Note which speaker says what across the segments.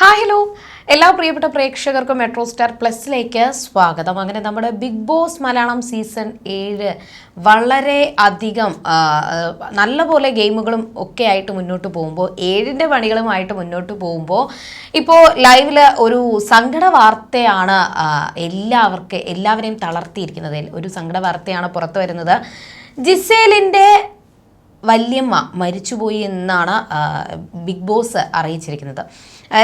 Speaker 1: Hi hello. എല്ലാ പ്രിയപ്പെട്ട പ്രേക്ഷകർക്കും മെട്രോ സ്റ്റാർ പ്ലസിലേക്ക് സ്വാഗതം. അങ്ങനെ നമ്മുടെ ബിഗ് ബോസ് മലയാളം സീസൺ ഏഴ് വളരെ അധികം നല്ലപോലെ ഗെയിമുകളും ഒക്കെ ആയിട്ട് മുന്നോട്ട് പോകുമ്പോൾ ഏഴിന്റെ പണികളുമായിട്ട് മുന്നോട്ട് പോകുമ്പോൾ ഇപ്പോൾ ലൈവിൽ ഒരു സങ്കട വാർത്തയാണ് എല്ലാവർക്കും എല്ലാവരെയും തളർത്തിയിരിക്കുന്നത്. ഒരു സങ്കട വാർത്തയാണ് പുറത്തു വരുന്നത്. ജിസേലിന്റെ വല്യമ്മ മരിച്ചുപോയി എന്നാണ് ബിഗ് ബോസ് അറിയിച്ചിരിക്കുന്നത്.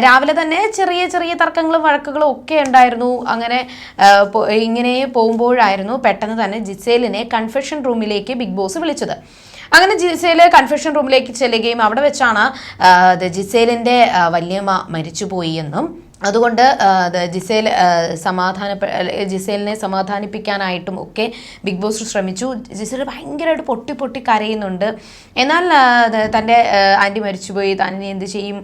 Speaker 1: രാവിലെ തന്നെ ചെറിയ ചെറിയ തർക്കങ്ങളും വഴക്കുകളും ഒക്കെ ഉണ്ടായിരുന്നു. അങ്ങനെ ഇങ്ങനെ പോകുമ്പോഴായിരുന്നു പെട്ടെന്ന് തന്നെ ജിസേലിനെ കൺഫെഷൻ റൂമിലേക്ക് ബിഗ് ബോസ് വിളിച്ചത്. അങ്ങനെ ജിസേൽ കൺഫെഷൻ റൂമിലേക്ക് ചെല്ലുകയും അവിടെ വെച്ചാണ് ജിസേലിന്റെ വല്യമ്മ മരിച്ചുപോയി എന്നും അതുകൊണ്ട് ജിസേൽ സമാധാന ജിസേലിനെ സമാധാനിപ്പിക്കാനായിട്ടും ഒക്കെ ബിഗ് ബോസ് ശ്രമിച്ചു. ജിസേൽ ഭയങ്കരമായിട്ട് പൊട്ടി പൊട്ടി കരയുന്നുണ്ട്. എന്നാൽ തന്റെ ആന്റി മരിച്ചുപോയി. തന്നെ എന്ത് ചെയ്യും?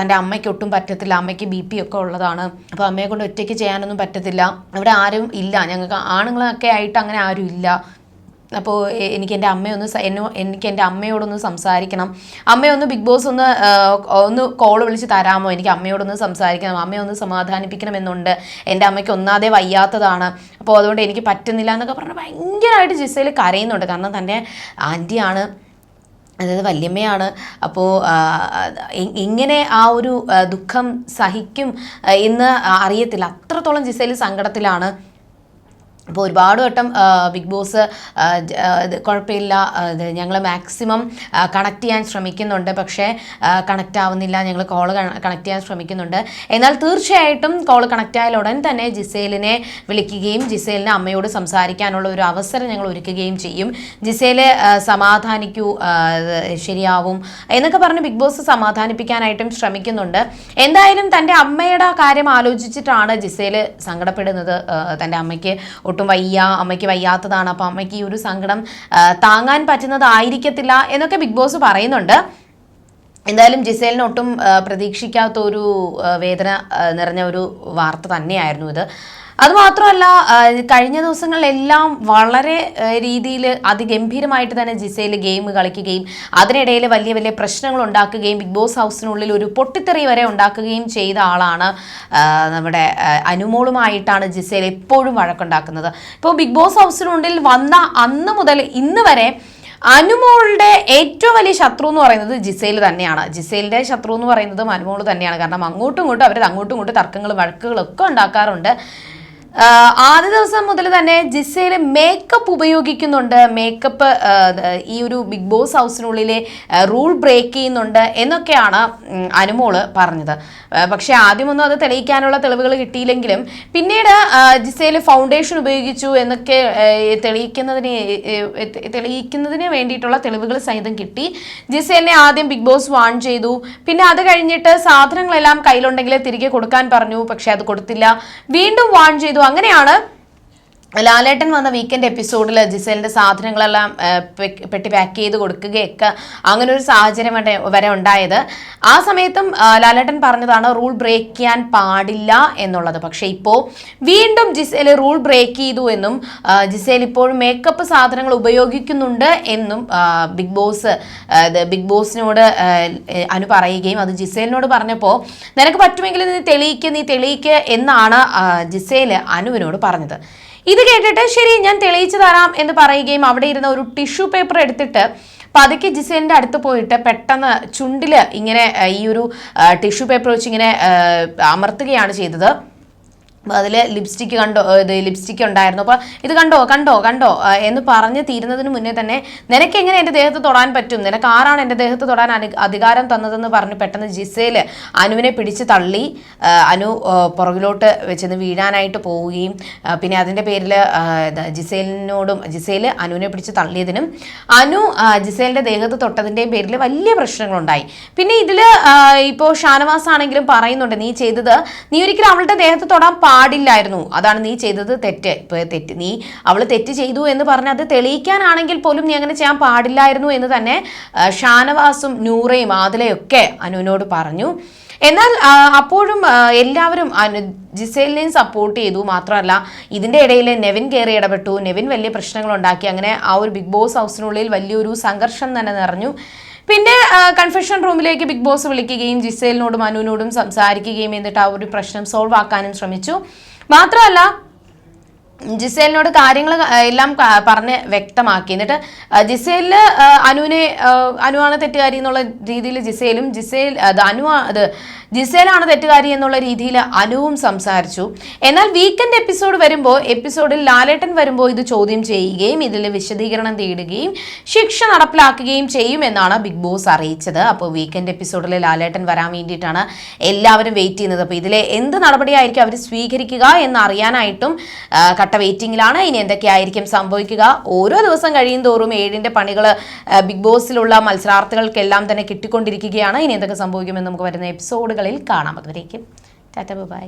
Speaker 1: തന്റെ അമ്മയ്ക്ക് ഒട്ടും പറ്റത്തില്ല. അമ്മയ്ക്ക് ബി പി ഒക്കെ ഉള്ളതാണ്. അപ്പോൾ അമ്മയെ കൊണ്ട് ഒറ്റയ്ക്ക് ചെയ്യാനൊന്നും പറ്റത്തില്ല. ഇവിടെ ആരും ഇല്ല. ഞങ്ങൾക്ക് ആണുങ്ങളൊക്കെ ആയിട്ട് അങ്ങനെ ആരും ഇല്ല. അപ്പോൾ എനിക്ക് എന്റെ അമ്മയൊന്ന് എന്നോ എനിക്ക് എന്റെ അമ്മയോടൊന്ന് സംസാരിക്കണം. അമ്മയൊന്ന് ബിഗ് ബോസ് ഒന്ന് ഒന്ന് കോൾ വിളിച്ച് തരാമോ? എനിക്ക് അമ്മയോടൊന്ന് സംസാരിക്കണം. അമ്മയൊന്ന് സമാധാനിപ്പിക്കണം സമാധാനിപ്പിക്കണമെന്നുണ്ട്. എന്റെ അമ്മയ്ക്ക് ഒന്നാതെ വയ്യാത്തതാണ്. അപ്പോൾ അതുകൊണ്ട് എനിക്ക് പറ്റുന്നില്ല എന്നൊക്കെ പറഞ്ഞ് ഭയങ്കരമായിട്ട് ജിസയിൽ കരയുന്നുണ്ട്. കാരണം തന്റെ ആന്റിയാണ് അതായത് വല്യമ്മയാണ്. അപ്പോൾ ഇങ്ങനെ ആ ഒരു ദുഃഖം സഹിക്കും എന്ന് അറിയത്തില്ല. അത്രത്തോളം ജിസയിൽ സങ്കടത്തിലാണ്. അപ്പോൾ ഒരുപാട് വട്ടം ബിഗ് ബോസ് കുഴപ്പമില്ല. ഞങ്ങൾ മാക്സിമം കണക്ട് ചെയ്യാൻ ശ്രമിക്കുന്നുണ്ട്. പക്ഷേ കണക്റ്റ് ആവുന്നില്ല. ഞങ്ങൾ കോൾ കണക്ട് ചെയ്യാൻ ശ്രമിക്കുന്നുണ്ട്. എന്നാൽ തീർച്ചയായിട്ടും കോൾ കണക്റ്റ് ആയാൽ ഉടൻ തന്നെ ജിസേലിനെ വിളിക്കുകയും ജിസേലിനെ അമ്മയോട് സംസാരിക്കാനുള്ള ഒരു അവസരം ഞങ്ങൾ ഒരുക്കുകയും ചെയ്യും. ജിസേൽ സമാധാനിക്കൂ ശരിയാവും എന്നൊക്കെ പറഞ്ഞ് ബിഗ് ബോസ് സമാധാനിപ്പിക്കാനായിട്ടും ശ്രമിക്കുന്നുണ്ട്. എന്തായാലും തന്റെ അമ്മയുടെ കാര്യം ആലോചിച്ചിട്ടാണ് ജിസേൽ സങ്കടപ്പെടുന്നത് തന്റെ അമ്മയ്ക്ക് ഒട്ടും വയ്യ അമ്മയ്ക്ക് വയ്യാത്തതാണ്. അപ്പോൾ അമ്മയ്ക്ക് ഈ ഒരു സങ്കടം താങ്ങാൻ പറ്റുന്നതായിരിക്കത്തില്ല എന്നൊക്കെ ബിഗ് ബോസ് പറയുന്നുണ്ട്. എന്തായാലും ജിസേലിന് ഒട്ടും പ്രതീക്ഷിക്കാത്ത ഒരു വേദന നിറഞ്ഞ ഒരു വാർത്ത തന്നെയായിരുന്നു ഇത്. അതുമാത്രമല്ല മാത്രമല്ല കഴിഞ്ഞ ദിവസങ്ങളിലെല്ലാം വളരെ രീതിയിൽ അതിഗംഭീരമായിട്ട് തന്നെ ജിസയിൽ ഗെയിം കളിക്കുകയും അതിനിടയിൽ വലിയ വലിയ പ്രശ്നങ്ങൾ ഉണ്ടാക്കുകയും ബിഗ് ബോസ് ഹൗസിനുള്ളിൽ ഒരു പൊട്ടിത്തെറി വരെ ഉണ്ടാക്കുകയും ചെയ്ത ആളാണ് നമ്മുടെ അനുമോളുമായിട്ടാണ് ജിസയിൽ എപ്പോഴും വഴക്കുണ്ടാക്കുന്നത്. ഇപ്പോൾ ബിഗ് ബോസ് ഹൗസിനുള്ളിൽ വന്ന അന്ന് മുതൽ ഇന്ന് വരെ അനുമോളുടെ ഏറ്റവും വലിയ ശത്രു എന്ന് പറയുന്നത് ജിസേൽ തന്നെയാണ്. ജിസയിലിന്റെ ശത്രു എന്ന് പറയുന്നതും അനുമോൾ തന്നെയാണ്. കാരണം അങ്ങോട്ടും ഇങ്ങോട്ടും അവർ അങ്ങോട്ടും ഇങ്ങോട്ടും തർക്കങ്ങളും വഴക്കുകളൊക്കെ ഉണ്ടാക്കാറുണ്ട്. ആദ്യ ദിവസം മുതൽ തന്നെ ജിസയിൽ മേക്കപ്പ് ഉപയോഗിക്കുന്നുണ്ട്. മേക്കപ്പ് ഈ ഒരു ബിഗ് ബോസ് ഹൗസിനുള്ളിലെ റൂൾ ബ്രേക്ക് ചെയ്യുന്നുണ്ട് എന്നൊക്കെയാണ് അനുമോൾ പറഞ്ഞത്. പക്ഷേ ആദ്യമൊന്നും അത് തെളിയിക്കാനുള്ള തെളിവുകൾ കിട്ടിയില്ലെങ്കിലും പിന്നീട് ജിസയിൽ ഫൗണ്ടേഷൻ ഉപയോഗിച്ചു എന്നൊക്കെ തെളിയിക്കുന്നതിന് തെളിയിക്കുന്നതിന് വേണ്ടിയിട്ടുള്ള തെളിവുകൾ സഹിതം കിട്ടി. ജിസേലിനെ ആദ്യം ബിഗ് ബോസ് വാൺ ചെയ്തു. പിന്നെ അത് കഴിഞ്ഞിട്ട് സാധനങ്ങളെല്ലാം കയ്യിലുണ്ടെങ്കിൽ തിരികെ കൊടുക്കാൻ പറഞ്ഞു. പക്ഷേ അത് കൊടുത്തില്ല. വീണ്ടും വാൺ ചെയ്തു. അങ്ങനെയാണ് ലാലേട്ടൻ വന്ന വീക്കെൻഡ് എപ്പിസോഡിൽ ജിസേലിന്റെ സാധനങ്ങളെല്ലാം പെട്ടി പാക്ക് ചെയ്ത് കൊടുക്കുകയൊക്കെ അങ്ങനെ ഒരു സാഹചര്യം വരെ ഉണ്ടായത്. ആ സമയത്തും ലാലേട്ടൻ പറഞ്ഞതാണ് റൂൾ ബ്രേക്ക് ചെയ്യാൻ പാടില്ല എന്നുള്ളത്. പക്ഷേ ഇപ്പോൾ വീണ്ടും ജിസേൽ റൂൾ ബ്രേക്ക് ചെയ്തു എന്നും ജിസേൽ ഇപ്പോഴും മേക്കപ്പ് സാധനങ്ങൾ ഉപയോഗിക്കുന്നുണ്ട് എന്നും ബിഗ് ബോസ് ബിഗ് ബോസിനോട് അനു പറയുകയും അത് ജിസേലിനോട് പറഞ്ഞപ്പോൾ നിനക്ക് പറ്റുമെങ്കിൽ നീ തെളിയിക്ക് നീ തെളിയിക്ക് എന്നാണ് ജിസേൽ അനുവിനോട് പറഞ്ഞത്. ഇത് കേട്ടിട്ട് ശരി ഞാൻ തെളിയിച്ചു തരാം എന്ന് പറയുകയും അവിടെ ഇരുന്ന ഒരു ടിഷ്യൂ പേപ്പർ എടുത്തിട്ട് പതുക്കെ ജിസേലിന്റെ അടുത്ത് പോയിട്ട് പെട്ടെന്ന് ചുണ്ടിൽ ഇങ്ങനെ ഈ ഒരു ടിഷ്യൂ പേപ്പർ വെച്ച് ഇങ്ങനെ അമർത്തുകയാണ് ചെയ്തത്. അതിൽ ലിപ്സ്റ്റിക്ക് കണ്ടോ ഇത് ലിപ്സ്റ്റിക്ക് ഉണ്ടായിരുന്നു. അപ്പോൾ ഇത് കണ്ടോ കണ്ടോ കണ്ടോ എന്ന് പറഞ്ഞ് തീരുന്നതിന് മുന്നേ തന്നെ നിനക്ക് എങ്ങനെ എന്റെ ദേഹത്ത് തൊടാൻ പറ്റും? നിനക്ക് ആരാണ് എന്റെ ദേഹത്ത് തൊടാൻ അധികാരം തന്നതെന്ന് പറഞ്ഞ് പെട്ടെന്ന് ജിസേൽ അനുവിനെ പിടിച്ച് തള്ളി. അനു പുറകിലോട്ട് വെച്ചെന്ന് വീഴാനായിട്ട് പോവുകയും പിന്നെ അതിന്റെ പേരിൽ ജിസേലിനോടും ജിസേൽ അനുവിനെ പിടിച്ച് തള്ളിയതിനും അനു ജിസേലിന്റെ ദേഹത്ത് തൊട്ടതിന്റെയും പേരിൽ വലിയ പ്രശ്നങ്ങളുണ്ടായി. പിന്നെ ഇതിൽ ഇപ്പോൾ ഷാനവാസ് ആണെങ്കിലും പറയുന്നുണ്ട് നീ ചെയ്തത് നീ ഒരിക്കലും അവളുടെ ദേഹത്ത് തൊടാൻ പാടില്ലായിരുന്നു. അതാണ് നീ ചെയ്തത് തെറ്റ്. തെറ്റ് നീ അവൾ തെറ്റ് ചെയ്തു എന്ന് പറഞ്ഞ് അത് തെളിയിക്കാനാണെങ്കിൽ പോലും നീ അങ്ങനെ ചെയ്യാൻ പാടില്ലായിരുന്നു എന്ന് തന്നെ ഷാനവാസും നൂറയും ആതിലയൊക്കെ അനുവിനോട് പറഞ്ഞു. എന്നാൽ അപ്പോഴും എല്ലാവരും ജിസേലിനെയും സപ്പോർട്ട് ചെയ്തു. മാത്രമല്ല ഇതിന്റെ ഇടയിൽ നെവിൻ കയറി ഇടപെട്ടു. നെവിൻ വലിയ പ്രശ്നങ്ങൾ ഉണ്ടാക്കി അങ്ങനെ ആ ഒരു ബിഗ് ബോസ് ഹൗസിനുള്ളിൽ വലിയൊരു സംഘർഷം തന്നെ നിറഞ്ഞു. പിന്നെ കൺഫെഷൻ റൂമിലേക്ക് ബിഗ് ബോസ് വിളിക്കുകയും ജിസേലിനോടും അനുവിനോടും സംസാരിക്കുകയും എന്നിട്ട് ആ ഒരു പ്രശ്നം സോൾവ് ആക്കാനും ശ്രമിച്ചു. മാത്രമല്ല ജിസേലിനോട് കാര്യങ്ങൾ എല്ലാം പറഞ്ഞ് വ്യക്തമാക്കി. എന്നിട്ട് ജിസേലിൽ അനുവിനെ അനുവാണ് തെറ്റുകാരി എന്നുള്ള രീതിയിൽ ജിസേലും ജിസേൽ അത് അനു അത് ജിസേലാണ് തെറ്റുകാരി എന്നുള്ള രീതിയിൽ അനുവും സംസാരിച്ചു. എന്നാൽ വീക്കെൻഡ് എപ്പിസോഡ് വരുമ്പോൾ എപ്പിസോഡിൽ ലാലേട്ടൻ വരുമ്പോൾ ഇത് ചോദ്യം ചെയ്യുകയും ഇതിൽ വിശദീകരണം തേടുകയും ശിക്ഷ നടപ്പിലാക്കുകയും ചെയ്യുമെന്നാണ് ബിഗ് ബോസ് അറിയിച്ചത്. അപ്പോൾ വീക്കെൻഡ് എപ്പിസോഡിൽ ലാലേട്ടൻ വരാൻ വേണ്ടിയിട്ടാണ് എല്ലാവരും വെയിറ്റ് ചെയ്യുന്നത്. അപ്പോൾ ഇതിലെ എന്ത് നടപടിയായിരിക്കും അവർ സ്വീകരിക്കുക എന്ന് കട്ട വെയിറ്റിംഗിലാണ് ഇനി എന്തൊക്കെയായിരിക്കും സംഭവിക്കുക? ഓരോ ദിവസം കഴിയും തോറും ഏഴിന്റെ പണികൾ ബിഗ് ബോസിലുള്ള മത്സരാർത്ഥികൾക്കെല്ലാം തന്നെ കിട്ടിക്കൊണ്ടിരിക്കുകയാണ്. ഇനി എന്തൊക്കെ സംഭവിക്കുമെന്ന് നമുക്ക് വരുന്ന എപ്പിസോഡുകളിൽ കാണാം. അതുവരേക്കും ടാറ്റ ബൈ.